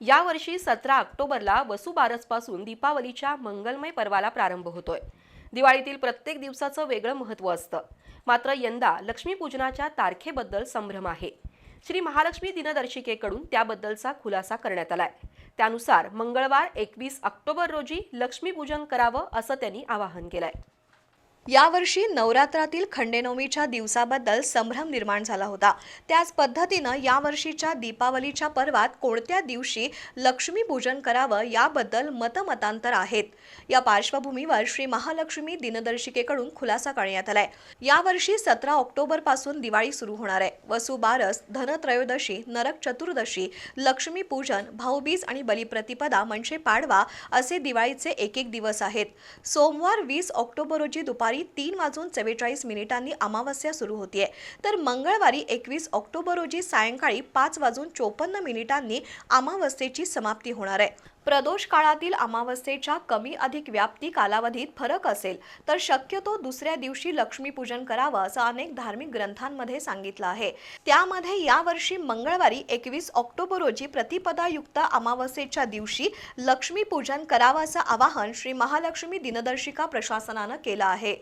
यावर्षी सतरा ऑक्टोबरला वसुबारसपासून दीपावलीच्या मंगलमय पर्वाला प्रारंभ होतोय. दिवाळीतील प्रत्येक दिवसाचं वेगळं महत्त्व असतं. मात्र यंदा लक्ष्मीपूजनाच्या तारखेबद्दल संभ्रम आहे. श्री महालक्ष्मी दिनदर्शिकेकडून त्याबद्दलचा खुलासा करण्यात आलाय. त्यानुसार मंगळवार एकवीस ऑक्टोबर रोजी लक्ष्मीपूजन करावं असं त्यांनी आवाहन केलंय. यावर्षी नवरात्रातील खंडेनवमीच्या दिवसाबद्दल संभ्रम निर्माण झाला होता. त्याच पद्धतीनं यावर्षीच्या दीपावलीच्या पर्वात कोणत्या दिवशी लक्ष्मीपूजन करावं याबद्दल मतमतांतर आहेत. या पार्श्वभूमीवर श्री महालक्ष्मी दिनदर्शिकेकडून खुलासा करण्यात आलाय. यावर्षी सतरा ऑक्टोबरपासून दिवाळी सुरू होणार आहे. वसुबारस धनत्रयोदशी नरक चतुर्दशी लक्ष्मीपूजन भाऊबीज आणि बलिप्रतिपदा म्हणजे पाडवा असे दिवाळीचे एक एक दिवस आहेत. सोमवार वीस ऑक्टोबर रोजी दुपारी तीन वाजून चव्वेचाळीस मिनिटांनी अमावस्या सुरू होतीये. तर मंगळवारी एकवीस ऑक्टोबर रोजी सायंकाळी पाच वाजून चोपन्न मिनिटांनी अमावस्येची समाप्ती होणार आहे. प्रदोष काळातील अमावस्येच्या कमी अधिक व्याप्ती कालावधीत फरक असेल तर शक्यतो दुसऱ्या दिवशी लक्ष्मीपूजन करावं असं अनेक धार्मिक ग्रंथांमध्ये सांगितलं आहे. त्यामध्ये यावर्षी मंगळवारी एकवीस ऑक्टोबर रोजी प्रतिपदायुक्त अमावस्येच्या दिवशी लक्ष्मीपूजन करावं असं आवाहन श्री महालक्ष्मी दिनदर्शिका प्रशासनानं केलं आहे.